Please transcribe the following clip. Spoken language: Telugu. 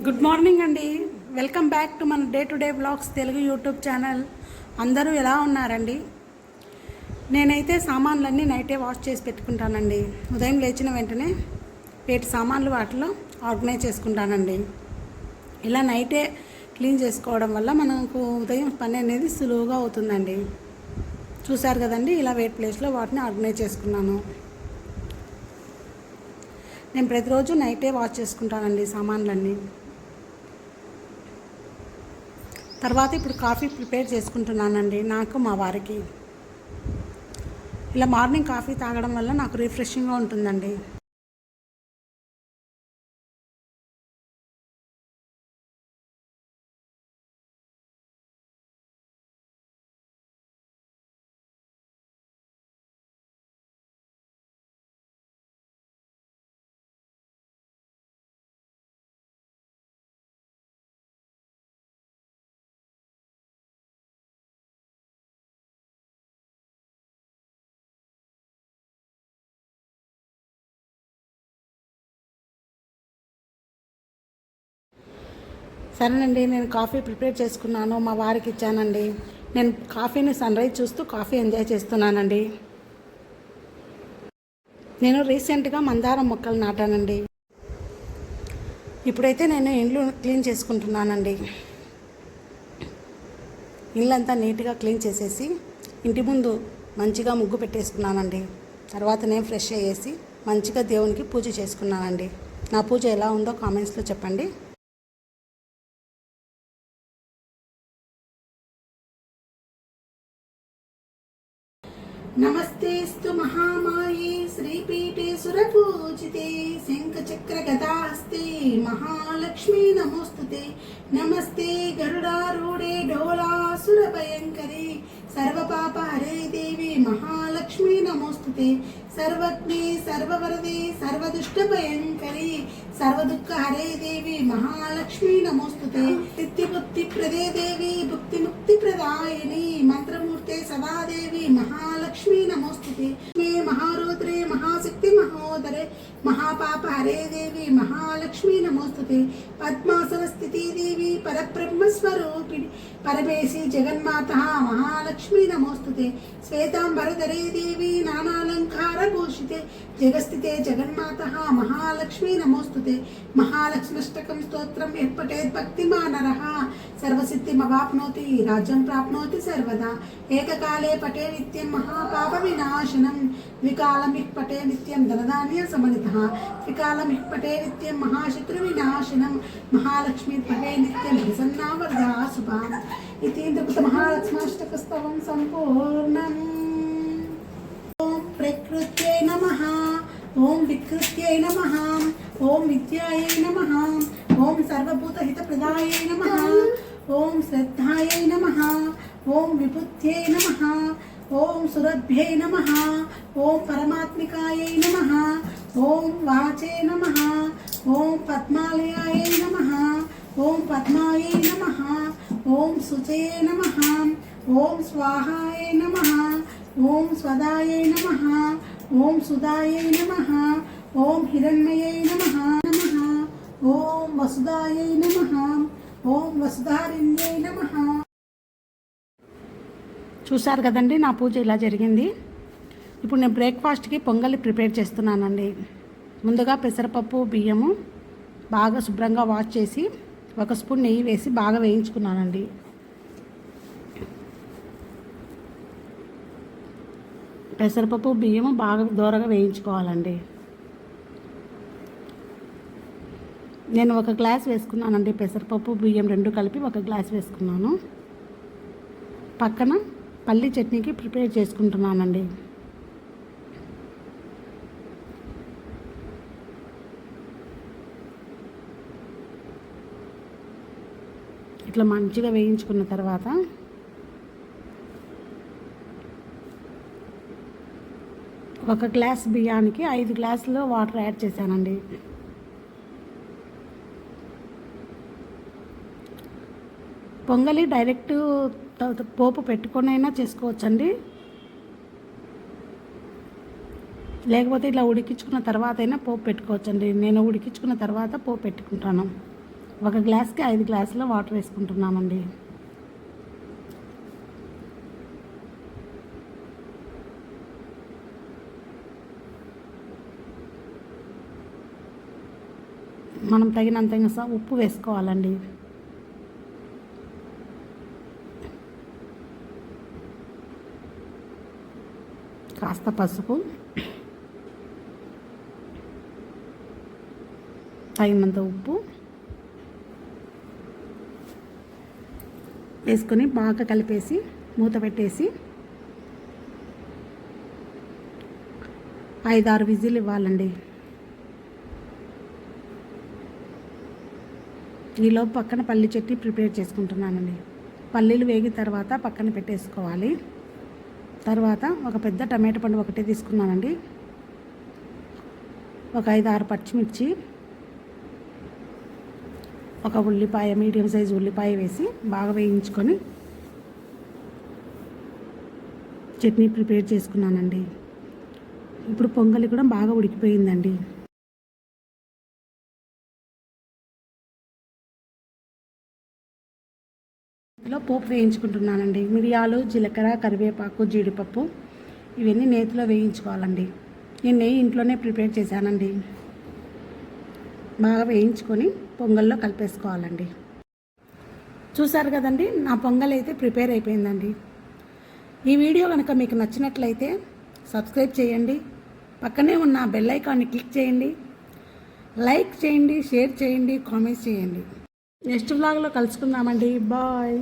గుడ్ మార్నింగ్ అండి. వెల్కమ్ బ్యాక్ టు మన day to day blogs Telugu YouTube channel. అందరూ ఎలా ఉన్నారండి? నేనైతే సామాన్లన్నీ నైటే వాష్ చేసి పెట్టుకుంటానండి. ఉదయం లేచిన వెంటనే వేటి సామాన్లు వాటిలో ఆర్గనైజ్ చేసుకుంటానండి. ఇలా నైటే క్లీన్ చేసుకోవడం వల్ల మనకు ఉదయం పని అనేది సులువుగా అవుతుందండి. చూశారు కదండి ఇలా వెయిట్ ప్లేస్లో వాటిని ఆర్గనైజ్ చేసుకున్నాను. నేను ప్రతిరోజు నైటే వాష్ చేసుకుంటానండి సామాన్లన్నీ. తర్వాత ఇప్పుడు కాఫీ ప్రిపేర్ చేసుకుంటున్నానండి నాకు మా వారికి. ఇలా మార్నింగ్ కాఫీ తాగడం వల్ల నాకు రిఫ్రెషింగ్గా ఉంటుందండి. సరేనండి నేను కాఫీ ప్రిపేర్ చేసుకున్నాను మా వారికి ఇచ్చానండి. నేను కాఫీని సన్ రైజ్ చూస్తూ కాఫీ ఎంజాయ్ చేస్తున్నానండి. నేను రీసెంట్గా మందారం మొక్కలు నాటానండి. ఇప్పుడైతే నేను ఇండ్లు క్లీన్ చేసుకుంటున్నానండి. ఇల్లంతా నీట్గా క్లీన్ చేసేసి ఇంటి ముందు మంచిగా ముగ్గు పెట్టేసుకున్నానండి. తర్వాత నేను ఫ్రెష్ అయ్యేసి మంచిగా దేవునికి పూజ చేసుకున్నానండి. నా పూజ ఎలా ఉందో కామెంట్స్లో చెప్పండి. శ్రీపీఠే సురపూజితే శంఖచక్ర గదాస్తే మహాలక్ష్మీ నమోస్తుతే నమస్తే గరుడారూఢే డోలాసుర భయంకరే సర్వపాప హరే దేవి మహాలక్ష్మీ నమోస్తుతే సర్వజ్ఞే సర్వవరదే సర్వదుష్ట భయంకరి సర్వదుఃఖ హరే దేవి మహాలక్ష్మీ నమోస్తుతే నిత్యబుద్ధి ప్రదే దేవి భుక్తి ముక్తి ప్రదాయిని మంత్రమూర్తే సదాదేవి మహాలక్ష్మీ నమోస్తుతే హరే దేవి మహాలక్ష్మి నమోస్తుతే. పద్మాసన స్థితి దేవి పరబ్రహ్మస్వరూపిణి. పరమేశి జగన్మాత మహాలక్ష్మి నమోస్తుతే. శ్వేతాంబరధరే దేవి నానాలంకార భూషితే జగస్థితే జగన్మాత మహాలక్ష్మి నమోస్తుతే. మహాలక్ష్మష్టకం స్తోత్రం ఎప్పటేత్ సర్వసిద్ధి సర్వసిద్ధిమవాప్నోతి రాజ్యం ప్రాప్నోతి సర్వదా ఏకకాలే పటే నిత్యం మహాపాప వినాశనం ద్వికాలమిః పటే నిత్యం ధనధాన్య సమనితః త్రికాలమిః పటే నిత్యం మహాశత్రు వినాశనం మహాలక్ష్మి పటే నిత్యం ప్రసన్నా వరదా ఇది ఇంద్రకృత మహాలక్ష్మాష్టకస్తవం సంపూర్ణం ఓం ప్రకృత్యై నమ ఓం వికృత్యై నమ ఓం విద్యాయై నమ ఓం సర్వభూతహితప్రదాయై నమ ఓం శ్రద్ధాయై నమ ఓం విభుత్యై నమ ఓం సురభ్యై నమ ఓం పరమాత్మికాయై నమ ఓం వాచే నమ ఓం పద్మాలయాయై నమ ఓం పద్మాయై నమ ఓం శుచయే నమ ఓం స్వాహాయ నమ ఓం స్వదాయై నమ ఓం సుదాయై నమ ఓం హిరణ్మయై నమ నమ ఓం వసుదాయై నమ ఓం వసుధారిణ్యై నమ. చూశారు కదండి నా పూజ ఇలా జరిగింది. ఇప్పుడు నేను బ్రేక్ఫాస్ట్కి పొంగలి ప్రిపేర్ చేస్తున్నానండి. ముందుగా పెసరపప్పు బియ్యము బాగా శుభ్రంగా వాష్ చేసి ఒక స్పూన్ నెయ్యి వేసి బాగా వేయించుకున్నానండి. పెసరపప్పు బియ్యము బాగా దూరగా వేయించుకోవాలండి. నేను ఒక గ్లాస్ వేసుకున్నానండి పెసరపప్పు బియ్యం రెండు కలిపి ఒక గ్లాస్ వేసుకున్నాను. పక్కన పల్లి చట్నీకి ప్రిపేర్ చేసుకుంటున్నానండి. ఇట్లా మంచిగా వేయించుకున్న తర్వాత ఒక గ్లాస్ బియ్యానికి ఐదు గ్లాసులు వాటర్ యాడ్ చేశానండి. పొంగలి డైరెక్ట్ పోపు పెట్టుకొనైనా చేసుకోవచ్చండి. లేకపోతే ఇట్లా ఉడికించుకున్న తర్వాత అయినా పోపు పెట్టుకోవచ్చండి. నేను ఉడికించుకున్న తర్వాత పోపు పెట్టుకుంటాను. ఒక గ్లాస్కి ఐదు గ్లాసుల వాటర్ వేసుకుంటున్నామండి. మనం తగినంత ఉప్పు వేసుకోవాలండి. కాస్త పసుపు. తగినంత ఉప్పు. వేసుకొని బాగా కలిపేసి మూత పెట్టేసి ఐదారు విజిల్ ఇవ్వాలండి. ఈలోపు పక్కన పల్లి చట్నీ ప్రిపేర్ చేసుకుంటున్నానండి. పల్లీలు వేగిన తర్వాత పక్కన పెట్టేసుకోవాలి. తర్వాత ఒక పెద్ద టమాటా పండు ఒకటే తీసుకున్నానండి. ఒక ఐదు ఆరు పచ్చిమిర్చి ఒక ఉల్లిపాయ మీడియం సైజు ఉల్లిపాయ వేసి బాగా వేయించుకొని చట్నీ ప్రిపేర్ చేసుకున్నానండి. ఇప్పుడు పొంగలి కూడా బాగా ఉడికిపోయిందండి. నేతిలో పోపు వేయించుకుంటున్నానండి. మిరియాలు జీలకర్ర కరివేపాకు జీడిపప్పు ఇవన్నీ నేతిలో వేయించుకోవాలండి. నేను నెయ్యి ఇంట్లోనే ప్రిపేర్ చేశానండి. బాగా వేయించుకొని పొంగల్లో కలిపేసుకోవాలండి. చూసారు కదండి నా పొంగల్ అయితే ప్రిపేర్ అయిపోయిందండి. ఈ వీడియో కనుక మీకు నచ్చినట్లయితే సబ్స్క్రైబ్ చేయండి. పక్కనే ఉన్న బెల్ ఐకాన్ని క్లిక్ చేయండి. లైక్ చేయండి షేర్ చేయండి కామెంట్స్ చేయండి. నెక్స్ట్ బ్లాగ్లో కలుసుకుందామండి. బాయ్